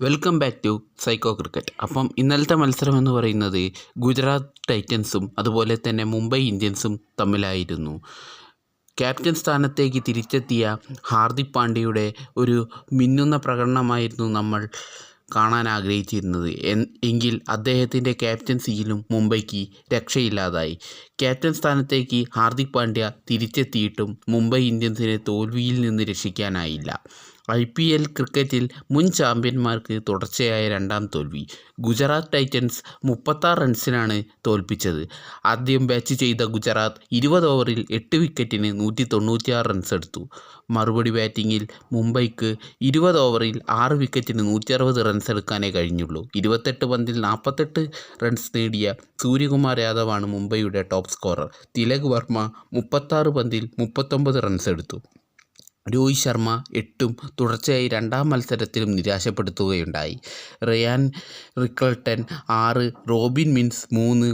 Welcome back to psycho cricket അപ്പം ഇന്നലത്തെ മത്സരം എന്ന് പറയുന്നത് ഗുജറാത്ത് ടൈറ്റൻസും അതുപോലെ തന്നെ മുംബൈ ഇന്ത്യൻസും തമ്മിലായിരുന്നു. ക്യാപ്റ്റൻ സ്ഥാനത്തേക്ക് തിരിച്ചെത്തിയ ഹാർദിക് പാണ്ഡ്യയുടെ ഒരു മിന്നുന്ന പ്രകടനമായിരുന്നു നമ്മൾ കാണാൻ ആഗ്രഹിച്ചിരുന്നത്. എങ്കിൽ അദ്ദേഹത്തിന്റെ ക്യാപ്റ്റൻസിയിലും മുംബൈക്ക് രക്ഷയില്ലാതായി. ക്യാപ്റ്റൻ സ്ഥാനത്തേക്ക് ഹാർദിക് പാണ്ഡ്യ തിരിച്ചെത്തിയിട്ടും മുംബൈ ഇന്ത്യൻസിനെ തോൽവിയിൽ നിന്ന് രക്ഷിക്കാനായില്ല. ഐ പി എൽ ക്രിക്കറ്റിൽ മുൻ ചാമ്പ്യന്മാർക്ക് തുടർച്ചയായ രണ്ടാം തോൽവി. ഗുജറാത്ത് ടൈറ്റൻസ് മുപ്പത്താറ് റൺസിനാണ് തോൽപ്പിച്ചത്. ആദ്യം ബാറ്റ് ചെയ്ത ഗുജറാത്ത് ഇരുപത് ഓവറിൽ എട്ട് വിക്കറ്റിന് നൂറ്റി തൊണ്ണൂറ്റിയാറ് റൺസ് എടുത്തു. മറുപടി ബാറ്റിങ്ങിൽ മുംബൈക്ക് ഇരുപത് ഓവറിൽ ആറ് വിക്കറ്റിന് നൂറ്റി അറുപത് റൺസ് എടുക്കാനേ കഴിഞ്ഞുള്ളൂ. ഇരുപത്തെട്ട് പന്തിൽ നാൽപ്പത്തെട്ട് റൺസ് നേടിയ സൂര്യകുമാർ യാദവാണ് മുംബൈയുടെ ടോപ്പ് സ്കോറർ. തിലക് വർമ്മ മുപ്പത്താറ് പന്തിൽ മുപ്പത്തൊമ്പത് റൺസ് എടുത്തു. രോഹിത് ശർമ്മ എട്ടും തുടർച്ചയായി രണ്ടാം മത്സരത്തിലും നിരാശപ്പെടുത്തുകയുണ്ടായി. റിയാൻ റിക്കൾട്ടൻ ആറ് റോബിൻ മിൻസ് മൂന്ന്.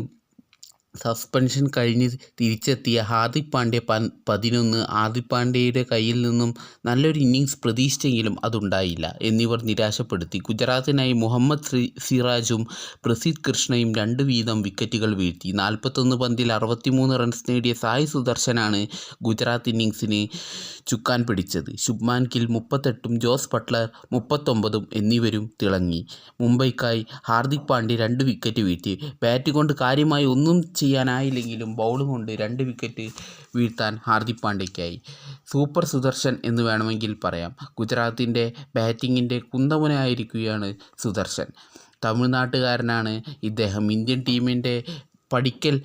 സസ്പെൻഷൻ കഴിഞ്ഞ് തിരിച്ചെത്തിയ ഹാർദിക് പാണ്ഡ്യ പ പതിനൊന്ന്. ഹാർദിക് പാണ്ഡ്യയുടെ കയ്യിൽ നിന്നും നല്ലൊരു ഇന്നിങ്സ് പ്രതീക്ഷിച്ചെങ്കിലും അതുണ്ടായില്ല. എന്നിവർ നിരാശപ്പെടുത്തി. ഗുജറാത്തിനായി മുഹമ്മദ് സിറാജും പ്രസീദ് കൃഷ്ണയും രണ്ട് വീതം വിക്കറ്റുകൾ വീഴ്ത്തി. നാൽപ്പത്തൊന്ന് പന്തിൽ അറുപത്തിമൂന്ന് റൺസ് നേടിയ സായ് സുദർശനാണ് ഗുജറാത്ത് ഇന്നിങ്സിന് ചുക്കാൻ പിടിച്ചത്. ശുഭ്മാൻ ഗിൽ മുപ്പത്തെട്ടും ജോസ് ബട്ട്ലർ മുപ്പത്തൊമ്പതും എന്നിവരും തിളങ്ങി. മുംബൈക്കായി ഹാർദിക് പാണ്ഡ്യ രണ്ട് വിക്കറ്റ് വീഴ്ത്തി. ബാറ്റ് കൊണ്ട് കാര്യമായി ഒന്നും ചെയ്യാനായില്ലെങ്കിലും ബൗളും കൊണ്ട് രണ്ട് വിക്കറ്റ് വീഴ്ത്താൻ ഹാർദിക് പാണ്ഡ്യയ്ക്കായി. സൂപ്പർ സുദർശൻ എന്ന് വേണമെങ്കിൽ പറയാം. ഗുജറാത്തിന്റെ ബാറ്റിങ്ങിന്റെ കുന്തമുനയായിരിക്കുകയാണ് സുദർശൻ. തമിഴ്നാട്ടുകാരനാണ് ഇദ്ദേഹം. ഇന്ത്യൻ ടീമിന്റെ പടിക്കൽ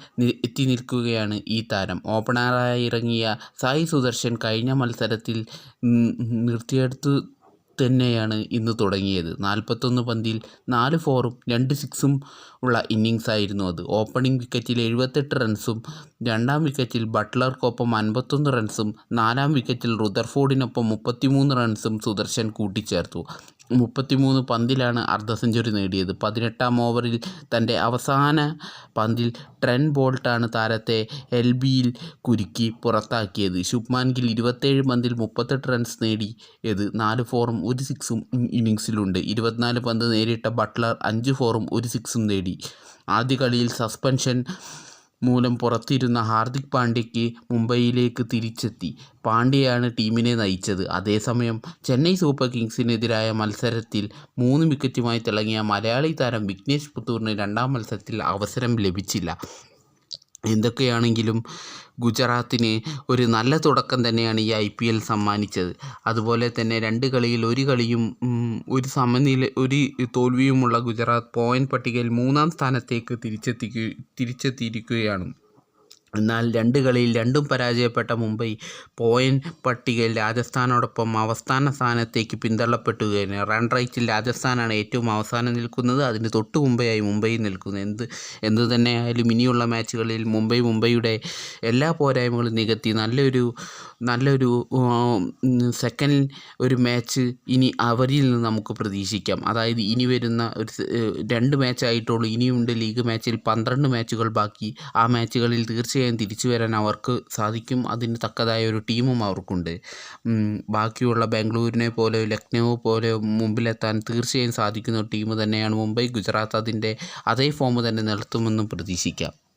എത്തി നിൽക്കുകയാണ് ഈ താരം. ഓപ്പണറായി ഇറങ്ങിയ സായി സുദർശൻ കഴിഞ്ഞ മത്സരത്തിൽ നിർത്തിയെടുത്ത് തന്നെയാണ് ഇന്ന് തുടങ്ങിയത്. നാൽപ്പത്തൊന്ന് പന്തിൽ നാല് ഫോറും രണ്ട് സിക്സും ഉള്ള ഇന്നിങ്സ് ആയിരുന്നു അത്. ഓപ്പണിംഗ് വിക്കറ്റിൽ എഴുപത്തെട്ട് റൺസും രണ്ടാം വിക്കറ്റിൽ ബട്ട്ലർക്കൊപ്പം അൻപത്തൊന്ന് റൺസും നാലാം വിക്കറ്റിൽ റുദർഫോർഡിനൊപ്പം മുപ്പത്തിമൂന്ന് റൺസും സുദർശൻ കൂട്ടിച്ചേർത്തു. മുപ്പത്തിമൂന്ന് പന്തിലാണ് അർദ്ധ സെഞ്ചുറി നേടിയത്. പതിനെട്ടാം ഓവറിൽ തന്റെ അവസാന പന്തിൽ ട്രെൻ ബോൾട്ടാണ് താരത്തെ എൽ ബിയിൽ കുരുക്കി പുറത്താക്കിയത്. ശുഭ്മാൻ ഗിൽ ഇരുപത്തേഴ് പന്തിൽ മുപ്പത്തെട്ട് റൺസ് നേടിയത്. നാല് ഫോറും ഒരു സിക്സും ഇന്നിങ്സിലുണ്ട് ഇരുപത്തിനാല് പന്ത് നേരിട്ട ബട്ട്ലർ അഞ്ച് ഫോറും ഒരു സിക്സും നേടി. ആദ്യ കളിയിൽ സസ്പെൻഷൻ മൂലം പുറത്തിരുന്ന ഹാർദിക് പാണ്ഡ്യയ്ക്ക് മുംബൈയിലേക്ക് തിരിച്ചെത്തി. പാണ്ഡ്യയാണ് ടീമിനെ നയിച്ചത്. അതേസമയം ചെന്നൈ സൂപ്പർ കിങ്സിനെതിരായ മത്സരത്തിൽ മൂന്ന് വിക്കറ്റുമായി തിളങ്ങിയ മലയാളി താരം വിഘ്നേഷ് പുത്തൂറിന് രണ്ടാം മത്സരത്തിൽ അവസരം ലഭിച്ചില്ല. എന്തൊക്കെയാണെങ്കിലും ഗുജറാത്തിന് ഒരു നല്ല തുടക്കം തന്നെയാണ് ഈ ഐ പി എൽ സമ്മാനിച്ചത്. അതുപോലെ തന്നെ രണ്ട് കളിയിൽ ഒരു കളിയും ഒരു സമനില ഒരു തോൽവിയുമുള്ള ഗുജറാത്ത് പോയിന്റ് പട്ടികയിൽ മൂന്നാം സ്ഥാനത്തേക്ക് തിരിച്ചെത്തിക്കു തിരിച്ചെത്തിയിരിക്കുകയാണ്. എന്നാൽ രണ്ട് കളിയിൽ രണ്ടും പരാജയപ്പെട്ട മുംബൈ പോയിന്റ് പട്ടികയിൽ രാജസ്ഥാനോടൊപ്പം അവസാന സ്ഥാനത്തേക്ക് പിന്തള്ളപ്പെട്ടുകയാണ്. റൺ റേറ്റിൽ രാജസ്ഥാനാണ് ഏറ്റവും അവസാനം നിൽക്കുന്നത്. അതിന് തൊട്ട് മുമ്പെയായി മുംബൈ നിൽക്കുന്നത് എന്ത് എന്തു തന്നെയായാലും ഇനിയുള്ള മാച്ചുകളിൽ മുംബൈ മുംബൈയുടെ എല്ലാ പോരായ്മകളും നികത്തി നല്ലൊരു നല്ലൊരു സെക്കൻഡ് ഒരു മാച്ച് ഇനി അവരിൽ നിന്ന് നമുക്ക് പ്രതീക്ഷിക്കാം. അതായത് ഇനി വരുന്ന ഒരു രണ്ട് മാച്ചായിട്ടുള്ളൂ ഇനിയുണ്ട് ലീഗ് മാച്ചിൽ പന്ത്രണ്ട് മാച്ചുകൾ ബാക്കി. ആ മാച്ചുകളിൽ തീർച്ചയായും തിരിച്ചു വരാൻ അവർക്ക് സാധിക്കും. അതിന് തക്കതായ ഒരു ടീമും അവർക്കുണ്ട്. ബാക്കിയുള്ള ബാംഗ്ലൂരിനെ പോലെ ലക്നൗ പോലെ മുമ്പിലെത്താൻ തീർച്ചയായും സാധിക്കുന്ന ടീം തന്നെയാണ് മുംബൈ. ഗുജറാത്ത് അതിന്റെ അതേ ഫോം തന്നെ നിർത്തുമെന്നും പ്രതീക്ഷിക്കാം.